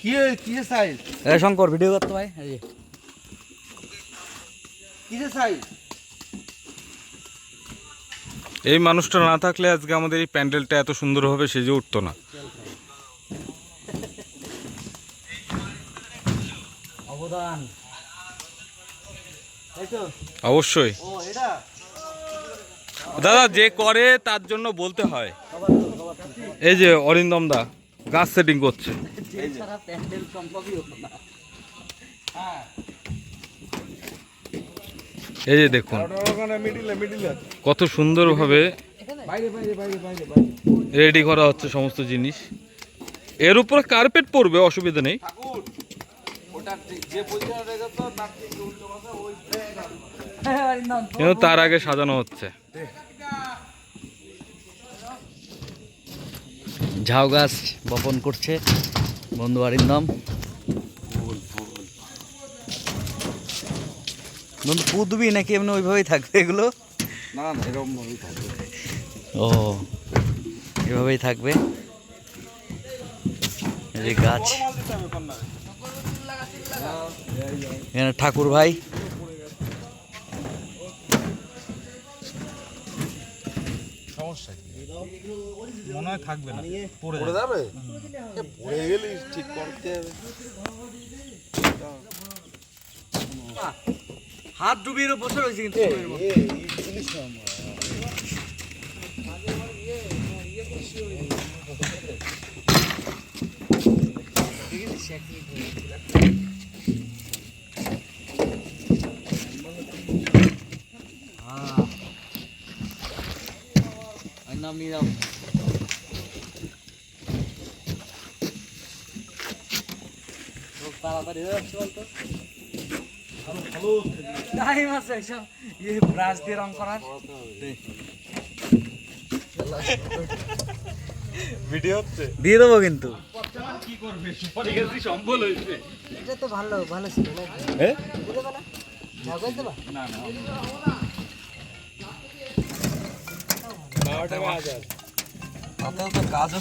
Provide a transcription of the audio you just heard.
কি কিসের সাইজ এ শঙ্কর ভিডিও করতে ভাই এই যে। কিসের সাইজ এই মানুষটা না থাকলে আজকে আমাদের এই প্যান্ডেলটা এত সুন্দরভাবে সেজে উঠতো না। অবদান। অবশ্যই। দাদা যে করে তার জন্য বলতে হয়। এই যে অরিন্দম দা। গাছ সেটিং করছে। এই যে দেখুন, কত সুন্দরভাবে রেডি করা হচ্ছে সমস্ত জিনিস। এর উপরে কার্পেট পড়বে অসুবিধা নেই। তার আগে সাজানো হচ্ছে। ঝাউ গাছ বপন করছে। বন্ধু অরিন্দম বন্ধু পুদবি নাকি এমনি ওইভাবেই থাকবে এগুলো? না না এরকম থাকবে। ও এভাবেই থাকবে? এই গাছ। এখানে ঠাকুর ভাই। সমস্যা মনে হয় থাকবে না পড়ে পড়ে যাবে? পড়ে গেলি ঠিক করতে হবে। হাত ডুবিয়ে বসে রয়েছে কিন্তু। এ, এই জিনিস না আমার। নাম নিয়ে যাও তাড়াতাড়ি হয়ে যাচ্ছে বলতো। টাইম আছে এসব ইয়ে ব্রাশ দিয়ে রং করার। ভিডিও হচ্ছে। দিয়ে দেবো কিন্তু। কি করবে? সুপারি গাছই সম্বল হয়েছে। এটা তো ভালো ভালো ছিল না না। বারোটা বাজার তাতেও তো কাজ